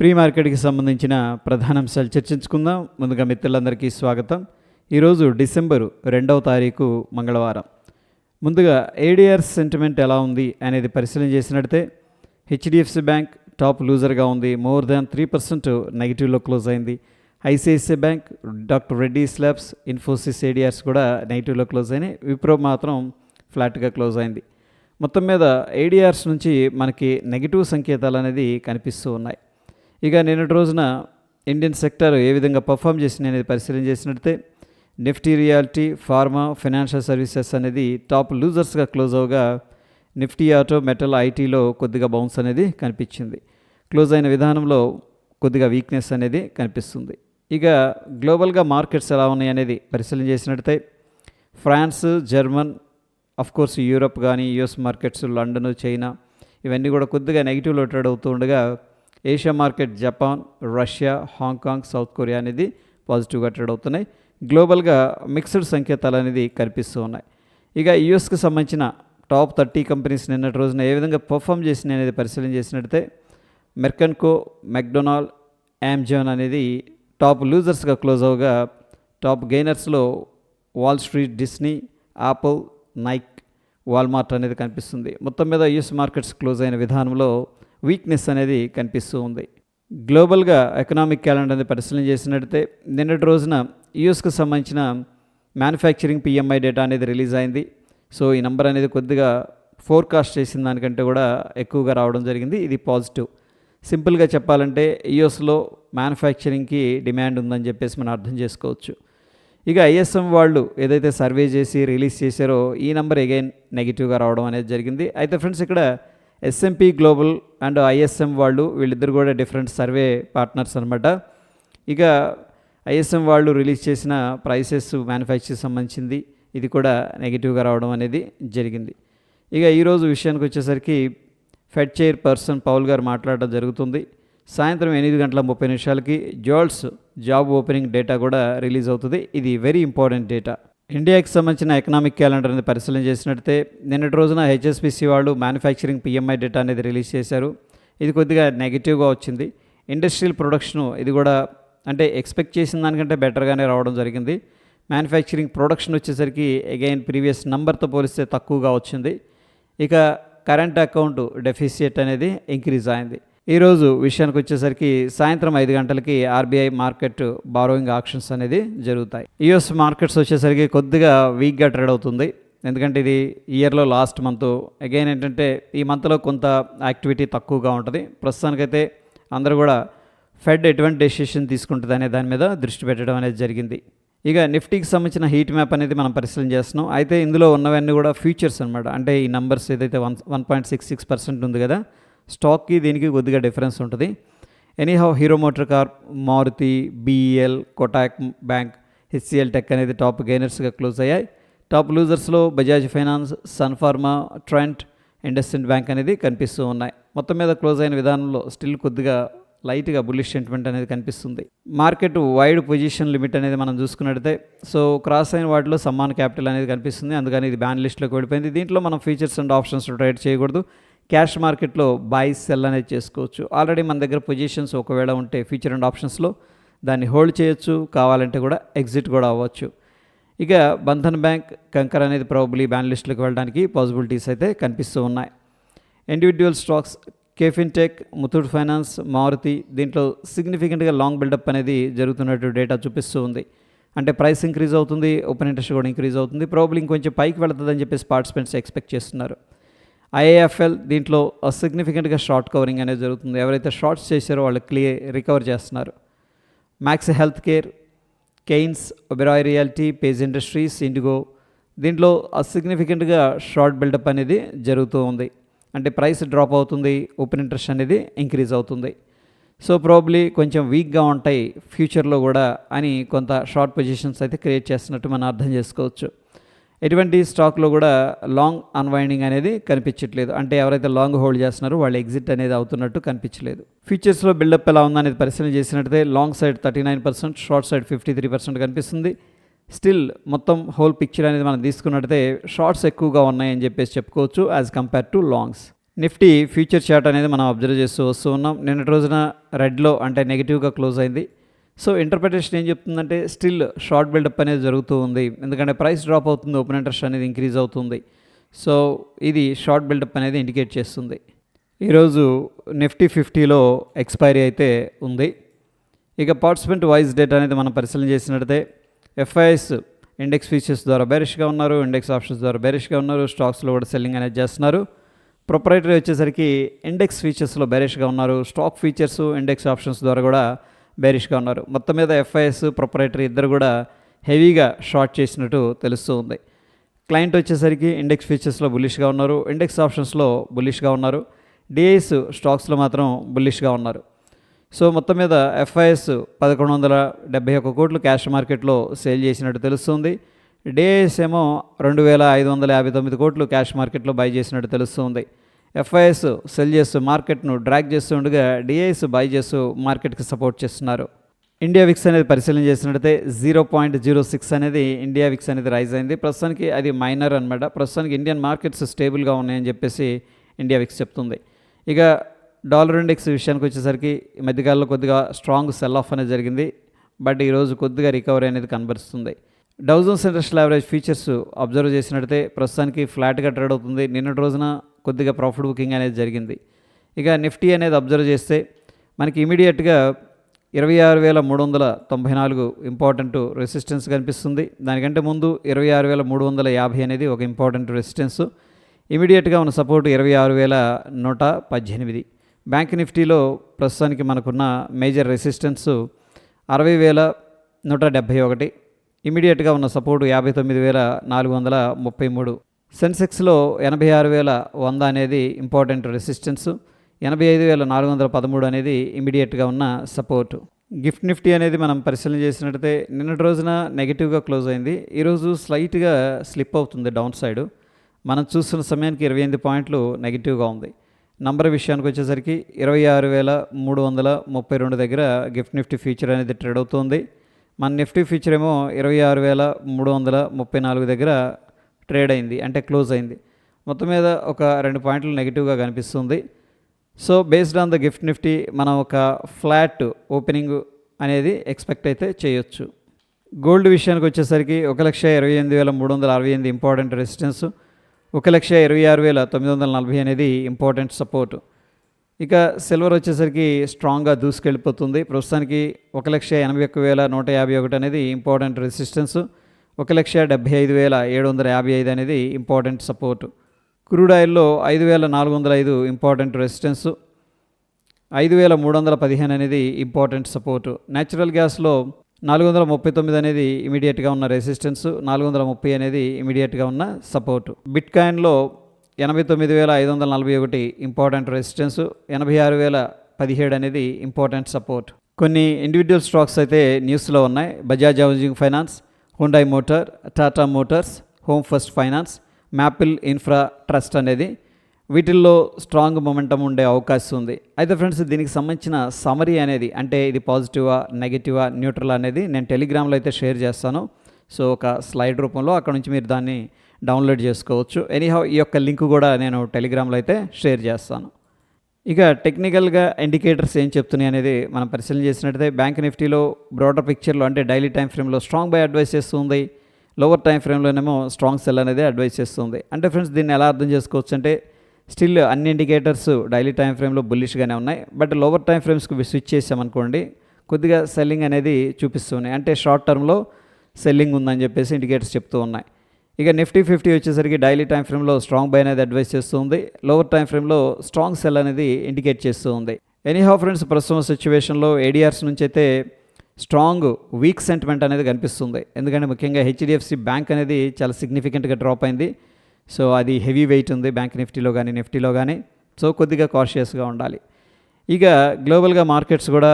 Pre మార్కెట్కి సంబంధించిన ప్రధాన అంశాలు చర్చించుకుందాం. ముందుగా మిత్రులందరికీ స్వాగతం. ఈరోజు డిసెంబరు రెండవ తారీఖు మంగళవారం. ముందుగా ఏడిఆర్ సెంటిమెంట్ ఎలా ఉంది అనేది పరిశీలన చేసినట్టే హెచ్డిఎఫ్సి బ్యాంక్ టాప్ లూజర్గా ఉంది. మోర్ దాన్ త్రీ పర్సెంట్ నెగిటివ్లో క్లోజ్ అయింది. ICICI bank doctor Reddy slabs Infosys ADRs కూడా నెగిటివ్లో క్లోజ్ అయినాయి. విప్రో మాత్రం ఫ్లాట్గా క్లోజ్ అయింది. మొత్తం మీద ఏడిఆర్స్ నుంచి మనకి నెగిటివ్ సంకేతాలు అనేది కనిపిస్తూ ఉన్నాయి. ఇక నిన్నటి రోజున ఇండియన్ సెక్టర్ ఏ విధంగా పర్ఫామ్ చేసింది అనేది పరిశీలన చేసినట్టే Nifty reality pharma financial services అనేది టాప్ లూజర్స్గా క్లోజ్ అవగా నిఫ్టీ ఆటో మెటల్ ఐటీలో కొద్దిగా బౌన్స్ అనేది కనిపించింది. క్లోజ్ అయిన విధానంలో కొద్దిగా వీక్నెస్ అనేది కనిపిస్తుంది. ఇక గ్లోబల్గా మార్కెట్స్ ఎలా ఉన్నాయి అనేది పరిశీలన చేసినట్టయితే ఫ్రాన్స్ జర్మన్ కోర్స్ యూరప్ కానీ యుఎస్ మార్కెట్స్ లండన్ చైనా ఇవన్నీ కూడా కొద్దిగా నెగిటివ్లో ట్రేడ్ అవుతూ ఉండగా Asia market Japan Russia Hong Kong South Korea అనేది పాజిటివ్గా ట్రేడ్ అవుతున్నాయి. గ్లోబల్గా మిక్స్డ్ సంకేతాలు అనేది కనిపిస్తూ ఉన్నాయి. ఇక యుఎస్కి సంబంధించిన టాప్ థర్టీ కంపెనీస్ నిన్నటి రోజున ఏ విధంగా పర్ఫామ్ చేసినాయి అనేది పరిశీలన చేసినట్టయితే మెర్కన్కో మెక్డొనాల్డ్ యామ్జాన్ అనేది టాప్ లూజర్స్గా క్లోజ్ అవగా top గెయినర్స్లో Wall Street Disney Apple Nike Walmart అనేది కనిపిస్తుంది. మొత్తం మీద యుఎస్ మార్కెట్స్ క్లోజ్ అయిన విధానంలో వీక్నెస్ అనేది కనిపిస్తూ ఉంది. గ్లోబల్గా ఎకనామిక్ క్యాలెండర్ అనేది పరిశీలన చేసినట్టయితే నిన్నటి రోజున యూఎస్కి సంబంధించిన మ్యానుఫ్యాక్చరింగ్ పిఎంఐ డేటా అనేది రిలీజ్ అయింది. సో ఈ నెంబర్ అనేది కొద్దిగా ఫోర్కాస్ట్ చేసిన దానికంటే కూడా ఎక్కువగా రావడం జరిగింది. ఇది పాజిటివ్ సింపుల్గా చెప్పాలంటే యుఎస్లో మ్యానుఫ్యాక్చరింగ్కి డిమాండ్ ఉందని చెప్పేసి మనం అర్థం చేసుకోవచ్చు. ఇక ఐఎస్ఎం వాళ్ళు ఏదైతే సర్వే చేసి రిలీజ్ చేశారో ఈ నెంబర్ అగైన్ నెగిటివ్గా రావడం అనేది జరిగింది. అయితే ఫ్రెండ్స్ ఇక్కడ ఎస్ఎంపి గ్లోబల్ అండ్ ఐఎస్ఎం వాళ్ళు వీళ్ళిద్దరు కూడా డిఫరెంట్ సర్వే పార్ట్నర్స్ అనమాట ఇక ఐఎస్ఎం వాళ్ళు రిలీజ్ చేసిన ప్రైసెస్ మ్యానుఫ్యాక్చర్ సంబంధించింది. ఇది కూడా నెగిటివ్గా రావడం అనేది జరిగింది. ఇక ఈరోజు విషయానికి వచ్చేసరికి ఫెడ్ చైర్ పర్సన్ పౌల్ గారు మాట్లాడడం జరుగుతుంది. సాయంత్రం ఎనిమిది గంటల ముప్పై నిమిషాలకి జోల్స్ జాబ్ ఓపెనింగ్ డేటా కూడా రిలీజ్ అవుతుంది. ఇది వెరీ ఇంపార్టెంట్ డేటా ఇండియాకి సంబంధించిన ఎకనామిక్ క్యాలెండర్ అనేది పరిశీలన చేసినట్టయితే నిన్నటి రోజున హెచ్ఎస్బిసి వాళ్ళు మ్యానుఫ్యాక్చరింగ్ పిఎంఐ డేటా అనేది రిలీజ్ చేశారు. ఇది కొద్దిగా నెగిటివ్గా వచ్చింది. ఇండస్ట్రియల్ ప్రొడక్షన్ ఇది కూడా అంటే ఎక్స్పెక్ట్ చేసిన దానికంటే బెటర్గానే రావడం జరిగింది. మ్యానుఫ్యాక్చరింగ్ ప్రొడక్షన్ వచ్చేసరికి అగైన్ ప్రీవియస్ నెంబర్తో పోలిస్తే తక్కువగా వచ్చింది. ఇక కరెంట్ అకౌంట్ డెఫిసియట్ అనేది ఇంక్రీజ్ అయింది. ఈరోజు విషయానికి వచ్చేసరికి సాయంత్రం ఐదు గంటలకి ఆర్బీఐ మార్కెట్ బారోయింగ్ ఆప్షన్స్ అనేది జరుగుతాయి. యుఎస్ మార్కెట్స్ వచ్చేసరికి కొద్దిగా వీక్గా ట్రేడ్ అవుతుంది. ఎందుకంటే ఇది ఇయర్లో లాస్ట్ మంత్ అగైన్ ఏంటంటే ఈ మంత్లో కొంత యాక్టివిటీ తక్కువగా ఉంటుంది. ప్రస్తుతానికైతే అందరూ కూడా ఫెడ్ ఎటువంటి డెసిషన్ తీసుకుంటుంది అనే దాని మీద దృష్టి పెట్టడం అనేది జరిగింది. ఇక నిఫ్టీకి సంబంధించిన హీట్ మ్యాప్ అనేది మనం పరిశీలన చేస్తున్నాం. అయితే ఇందులో ఉన్నవన్నీ కూడా ఫ్యూచర్స్ అనమాట అంటే ఈ నంబర్స్ ఏదైతే one one point six six percent ఉంది కదా స్టాక్కి దీనికి కొద్దిగా డిఫరెన్స్ ఉంటుంది. Anyhow Hero motor car Maruti BEL Kotak bank HCL tech అనేది టాప్ గెయినర్స్గా క్లోజ్ అయ్యాయి. Top లూజర్స్లో Bajaj finance Sun Pharma Trent IndusInd bank అనేది కనిపిస్తూ ఉన్నాయి. మొత్తం మీద క్లోజ్ అయిన విధానంలో స్టిల్ కొద్దిగా లైట్గా బుల్లిష్ సెంటిమెంట్ అనేది కనిపిస్తుంది. మార్కెట్ వైడ్ పొజిషన్ లిమిట్ అనేది మనం చూసుకున్నట్టయితే సో క్రాస్ అయిన వాటిలో సమ్మాన్ క్యాపిటల్ అనేది కనిపిస్తుంది. అందుకని ఇది బ్యాన్ లిస్ట్లోకి వెళ్ళిపోయింది. దీంట్లో మనం ఫీచర్స్ అండ్ ఆప్షన్స్ ట్రేడ్ చేయకూడదు. క్యాష్ మార్కెట్లో బాయ్ సెల్ అనేది చేసుకోవచ్చు. ఆల్రెడీ మన దగ్గర పొజిషన్స్ ఒకవేళ ఉంటే ఫ్యూచర్ అండ్ ఆప్షన్స్లో దాన్ని హోల్డ్ చేయొచ్చు. కావాలంటే కూడా ఎగ్జిట్ కూడా అవ్వచ్చు. ఇక బంధన్ బ్యాంక్ కంకర్ అనేది ప్రాబబ్లీ బ్యాన్ వెళ్ళడానికి పాసిబిలిటీస్ అయితే కనిపిస్తూ ఉన్నాయి. Individual stocks KFin tech Muthoot finance Maruti దీంట్లో సిగ్నిఫికెంట్గా లాంగ్ బిల్డప్ అనేది జరుగుతున్నట్టు డేటా చూపిస్తూ ఉంది. అంటే ప్రైస్ ఇంక్రీజ్ అవుతుంది ఓపెన్ ఇంట్రెస్ట్ కూడా ఇంక్రీజ్ అవుతుంది. ప్రాబ్లీ ఇంకొంచెం పైకి వెళుతుందని చెప్పేసి పార్టిసిపెంట్స్ ఎక్స్పెక్ట్ చేస్తున్నారు. ఐఏఎఫ్ఎల్ దీంట్లో సిగ్నిఫికెంట్గా షార్ట్ కవరింగ్ అనేది జరుగుతుంది. ఎవరైతే షార్ట్స్ చేశారో వాళ్ళు క్లియర్ రికవర్ చేస్తున్నారు. Max health care Kaynes Oberoi realty Page industries IndiGo దీంట్లో సిగ్నిఫికెంట్గా షార్ట్ బిల్డప్ అనేది జరుగుతూ ఉంది. అంటే ప్రైస్ డ్రాప్ అవుతుంది ఓపెన్ ఇంట్రెస్ట్ అనేది ఇంక్రీజ్ అవుతుంది. సో ప్రాబ్లీ కొంచెం వీక్గా ఉంటాయి ఫ్యూచర్లో కూడా అని కొంత షార్ట్ పొజిషన్స్ అయితే క్రియేట్ చేస్తున్నట్టు మనం అర్థం చేసుకోవచ్చు. ఎటువంటి స్టాక్లో కూడా లాంగ్ అన్వైండింగ్ అనేది కనిపించట్లేదు. అంటే ఎవరైతే లాంగ్ హోల్డ్ చేస్తున్నారో వాళ్ళు ఎగ్జిట్ అనేది అవుతున్నట్టు కనిపించలేదు. ఫ్యూచర్స్లో బిల్డప్ ఎలా ఉందనేది పరిశీలన చేసినట్టయితే long side thirty nine percent short side fifty three percent కనిపిస్తుంది. స్టిల్ మొత్తం హోల్ పిక్చర్ అనేది మనం తీసుకున్నట్టయితే షార్ట్స్ ఎక్కువగా ఉన్నాయని చెప్పేసి చెప్పుకోవచ్చు as compare to longs. Nifty future chart అనేది మనం అబ్జర్వ్ చేస్తూ వస్తూ ఉన్నాం. నిన్నటి రోజున రెడ్లో అంటే నెగిటివ్గా క్లోజ్ అయింది. సో ఇంటర్ప్రిటేషన్ ఏం చెప్తుందంటే స్టిల్ షార్ట్ బిల్డప్ అనేది జరుగుతూ ఉంది. ఎందుకంటే ప్రైస్ డ్రాప్ అవుతుంది ఓపెన్ ఇంట్రెస్ట్ అనేది ఇంక్రీజ్ అవుతుంది. సో ఇది షార్ట్ బిల్డప్ అనేది ఇండికేట్ చేస్తుంది. ఈరోజు నిఫ్టీ ఫిఫ్టీలో ఎక్స్పైరీ అయితే ఉంది. ఇక పార్టిసిపెంట్ వైజ్ డేటా అనేది మనం పరిశీలన చేసినట్లయితే ఎఫ్ఐఎస్ ఇండెక్స్ ఫీచర్స్ ద్వారా బేరిష్గా ఉన్నారు ఇండెక్స్ ఆప్షన్స్ ద్వారా బేరిష్గా ఉన్నారు స్టాక్స్లో కూడా సెల్లింగ్ అనేది చేస్తున్నారు. ప్రొపరేటరీ వచ్చేసరికి ఇండెక్స్ ఫీచర్స్లో బేరిష్గా ఉన్నారు స్టాక్ ఫీచర్స్ ఇండెక్స్ ఆప్షన్స్ ద్వారా కూడా బేరిష్గా ఉన్నారు. మొత్తం మీద ఎఫ్ఐఎస్ ప్రొపరేటరీ ఇద్దరు కూడా హెవీగా షార్ట్ చేసినట్టు తెలుస్తూ ఉంది. క్లయింట్ వచ్చేసరికి ఇండెక్స్ ఫీచర్స్లో బులిష్గా ఉన్నారు. ఇండెక్స్ ఆప్షన్స్లో బులిష్గా ఉన్నారు. డిఐస్ స్టాక్స్లో మాత్రం బుల్లిష్గా ఉన్నారు. సో మొత్తం మీద ఎఫ్ఐఎస్ పదకొండు వందల డెబ్బై ఒక్క కోట్లు క్యాష్ మార్కెట్లో సేల్ చేసినట్టు తెలుస్తుంది. డిఐఎస్ ఏమో రెండు వేల ఐదు వందల యాభై తొమ్మిది కోట్లు క్యాష్ మార్కెట్లో బై చేసినట్టు తెలుస్తుంది. ఎఫ్ఐఎస్ సెల్ చేస్తూ మార్కెట్ను డ్రాగ్ చేస్తూ ఉండగా డిఐఎస్ బై చేస్తూ మార్కెట్కి సపోర్ట్ చేస్తున్నారు. ఇండియా విక్స్ అనేది పరిశీలన చేసినట్టయితే జీరో పాయింట్ జీరో సిక్స్ అనేది ఇండియా విక్స్ అనేది రైజ్ అయింది. ప్రస్తుతానికి అది మైనర్ అనమాట ప్రస్తుతానికి ఇండియన్ మార్కెట్స్ స్టేబుల్గా ఉన్నాయని చెప్పేసి ఇండియా విక్స్ చెప్తుంది. ఇక డాలర్ ఇండెక్స్ విషయానికి వచ్చేసరికి ఈ మధ్యకాలంలో కొద్దిగా స్ట్రాంగ్ సెల్ ఆఫ్ అనేది జరిగింది. బట్ ఈరోజు కొద్దిగా రికవరీ అనేది కనబరుస్తుంది. Dow Jones industrial average futures observe చేసినట్టయితే ప్రస్తుతానికి ఫ్లాట్గా ట్రేడ్ అవుతుంది. నిన్నటి రోజున కొద్దిగా ప్రాఫిట్ బుకింగ్ అనేది జరిగింది. ఇక నిఫ్టీ అనేది అబ్జర్వ్ చేస్తే మనకి ఇమీడియట్గా ఇరవై ఆరు వేల మూడు వందల తొంభై నాలుగు ఇంపార్టెంట్ రెసిస్టెన్స్ కనిపిస్తుంది. దానికంటే ముందు ఇరవై ఆరు వేల మూడు వందల యాభై అనేది ఒక ఇంపార్టెంట్ రెసిస్టెన్స్. ఇమీడియట్గా ఉన్న సపోర్ట్ ఇరవై ఆరు వేల నూట పద్దెనిమిది. బ్యాంక్ నిఫ్టీలో ప్రస్తుతానికి మనకున్న మేజర్ రెసిస్టెన్స్ అరవై వేల నూట డెబ్భై ఒకటి. ఇమీడియట్గా ఉన్న సపోర్టు యాభై తొమ్మిది వేల నాలుగు వందల ముప్పై మూడు. సెన్సెక్స్లో ఎనభై ఆరు వేల వంద అనేది ఇంపార్టెంట్ రెసిస్టెన్స్ ఎనభై ఐదు వేల నాలుగు వందల పదమూడు అనేది ఇమీడియట్గా ఉన్న సపోర్టు. గిఫ్ట్ నిఫ్టీ అనేది మనం పరిశీలన చేసినట్టయితే నిన్నటి రోజున నెగిటివ్గా క్లోజ్ అయింది. ఈరోజు స్లైట్గా స్లిప్ అవుతుంది డౌన్ సైడ్. మనం చూస్తున్న సమయానికి ఇరవై ఎనిమిది పాయింట్లు నెగిటివ్గా ఉంది. నంబర్ విషయానికి వచ్చేసరికి ఇరవై ఆరు వేల మూడు వందల ముప్పై రెండు దగ్గర గిఫ్ట్ నిఫ్టీ ఫ్యూచర్ అనేది ట్రేడ్ అవుతుంది. మన నిఫ్టీ ఫ్యూచర్ ఏమో ఇరవై ఆరు వేల మూడు వందల ముప్పై నాలుగు దగ్గర ట్రేడ్ అయింది అంటే క్లోజ్ అయింది. మొత్తం మీద ఒక రెండు పాయింట్లు నెగిటివ్గా కనిపిస్తుంది. So based on the GIFT Nifty మనం ఒక ఫ్లాట్ ఓపెనింగ్ అనేది ఎక్స్పెక్ట్ అయితే చేయొచ్చు. గోల్డ్ విషయానికి వచ్చేసరికి ఒక లక్ష ఇరవై ఎనిమిది వేల మూడు వందల అరవై ఎనిమిది ఇంపార్టెంట్ రెసిస్టెన్స్ ఒక లక్ష ఇరవై ఆరు వేల తొమ్మిది వందల నలభై అనేది ఇంపార్టెంట్ సపోర్ట్. ఇక సిల్వర్ వచ్చేసరికి స్ట్రాంగ్గా దూసుకెళ్ళిపోతుంది. ప్రస్తుతానికి ఒక లక్ష ఎనభై ఒక్క వేల నూట యాభై ఒకటి అనేది ఇంపార్టెంట్ రెసిస్టెన్స్. ఒక లక్ష డెబ్బై ఐదు వేల ఏడు వందల యాభై ఐదు అనేది ఇంపార్టెంట్ సపోర్ట్. క్రూడ్ ఆయిల్లో ఐదు వేల నాలుగు వందల ఐదు ఇంపార్టెంట్ రెసిస్టెన్స్. ఐదు వేల మూడు వందల పదిహేను అనేది ఇంపార్టెంట్ సపోర్టు. న్యాచురల్ గ్యాస్లో నాలుగు వందల ముప్పై తొమ్మిది అనేది ఇమీడియట్గా ఉన్న రెసిస్టెన్స్ నాలుగు వందల ముప్పై అనేది ఇమీడియట్గా ఉన్న సపోర్టు. బిట్ కాయిన్లో ఎనభై తొమ్మిది వేల ఐదు వందల నలభై ఒకటి ఇంపార్టెంట్ రెసిస్టెన్స్ ఎనభై ఆరు వేల పదిహేడు అనేది ఇంపార్టెంట్ సపోర్ట్. కొన్ని ఇండివిజువల్ స్టాక్స్ అయితే న్యూస్లో ఉన్నాయి. Bajaj housing finance Hyundai motor Tata motors home first finance Maple infra trust అనేది వీటిల్లో స్ట్రాంగ్ మొమెంటం ఉండే అవకాశం ఉంది. అయితే ఫ్రెండ్స్ దీనికి సంబంధించిన సమరీ అనేది అంటే ఇది పాజిటివా నెగిటివా న్యూట్రల్ అనేది నేను టెలిగ్రామ్లో అయితే షేర్ చేస్తాను. సో ఒక స్లైడ్ రూపంలో అక్కడ నుంచి మీరు దాన్ని డౌన్లోడ్ చేసుకోవచ్చు. ఎనీహౌ ఈ యొక్క లింక్ కూడా నేను టెలిగ్రామ్లో అయితే షేర్ చేస్తాను. ఇక టెక్నికల్గా ఇండికేటర్స్ ఏం చెప్తున్నాయి అనేది మనం పరిశీలన చేసినట్టయితే బ్యాంక్ నిఫ్టీలో బ్రాడర్ పిక్చర్లో అంటే డైలీ టైం ఫ్రేమ్లో స్ట్రాంగ్ బై అడ్వైస్ చేస్తుంది. లోవర్ టైం ఫ్రేమ్లోనేమో స్ట్రాంగ్ సెల్ అనేది అడ్వైస్ చేస్తుంది. అంటే ఫ్రెండ్స్ దీన్ని ఎలా అర్థం చేసుకోవచ్చు అంటే స్టిల్ అన్ని ఇండికేటర్స్ డైలీ టైం ఫ్రేమ్లో బుల్లిష్గానే ఉన్నాయి. బట్ లోవర్ టైం ఫ్రేమ్స్కి స్విచ్ చేసామనుకోండి కొద్దిగా సెల్లింగ్ అనేది చూపిస్తున్నాయి అంటే షార్ట్ టర్మ్లో సెల్లింగ్ ఉందని చెప్పేసి ఇండికేటర్స్ చెప్తూ ఉన్నాయి. ఇక నిఫ్టీ ఫిఫ్టీ వచ్చేసరికి డైలీ టైం ఫ్రేమ్లో స్ట్రాంగ్ బై అనేది అడ్వైస్ చేస్తుంది. లోవర్ టైం ఫ్రేమ్లో స్ట్రాంగ్ సెల్ అనేది ఇండికేట్ చేస్తూ ఉంది ఎనీహౌ ఫ్రెండ్స్ ప్రస్తుతం సిచ్యువేషన్లో ఏడిఆర్స్ నుంచి అయితే స్ట్రాంగ్ వీక్ సెంటిమెంట్ అనేది కనిపిస్తుంది. ఎందుకంటే ముఖ్యంగా హెచ్డిఎఫ్సి బ్యాంక్ అనేది చాలా సిగ్నిఫికెంట్గా డ్రాప్ అయింది. సో అది హెవీ వెయిట్ ఉంది బ్యాంక్ నిఫ్టీలో కానీ నిఫ్టీలో కానీ. సో కొద్దిగా కాషియస్గా ఉండాలి. ఇక గ్లోబల్గా మార్కెట్స్ కూడా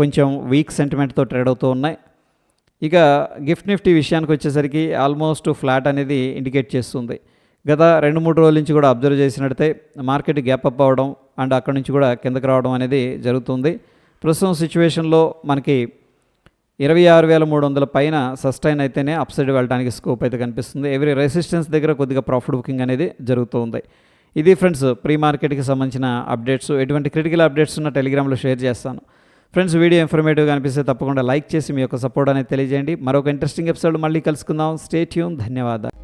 కొంచెం వీక్ సెంటిమెంట్తో ట్రేడ్ అవుతూ ఉన్నాయి. ఇక గిఫ్ట్ నిఫ్టీ విషయానికి వచ్చేసరికి ఆల్మోస్ట్ ఫ్లాట్ అనేది ఇండికేట్ చేస్తుంది. గత రెండు మూడు రోజుల నుంచి కూడా అబ్జర్వ్ చేసినట్టే మార్కెట్ గ్యాప్ అప్ అవ్వడం అండ్ అక్కడ నుంచి కూడా కిందకి రావడం అనేది జరుగుతుంది. ప్రస్తుతం సిచ్యువేషన్లో మనకి ఇరవై ఆరు వేల మూడు వందల పైన సస్టైన్ అయితేనే అప్సైడ్ వెళ్ళడానికి స్కోప్ అయితే కనిపిస్తుంది. ఎవ్రీ రెసిస్టెన్స్ దగ్గర కొద్దిగా ప్రాఫిట్ బుకింగ్ అనేది జరుగుతూ ఉంది ఇది ఫ్రెండ్స్ ప్రీ మార్కెట్కి సంబంధించిన అప్డేట్స్. ఎటువంటి క్రిటికల్ అప్డేట్స్ ఉన్న టెలిగ్రామ్లో షేర్ చేస్తాను. ఫ్రెండ్స్ వీడియో ఇన్ఫర్మేటివ్గా అనిపిస్తే తప్పకుండా లైక్ చేసి మీ యొక్క సపోర్ట్ అనేది తెలియజేయండి. మరొక ఇంట్రెస్టింగ్ ఎపిసోడ్ మళ్ళీ కలుసుకుందాం. స్టేట్ ట్యూన్ ధన్యవాదాలు.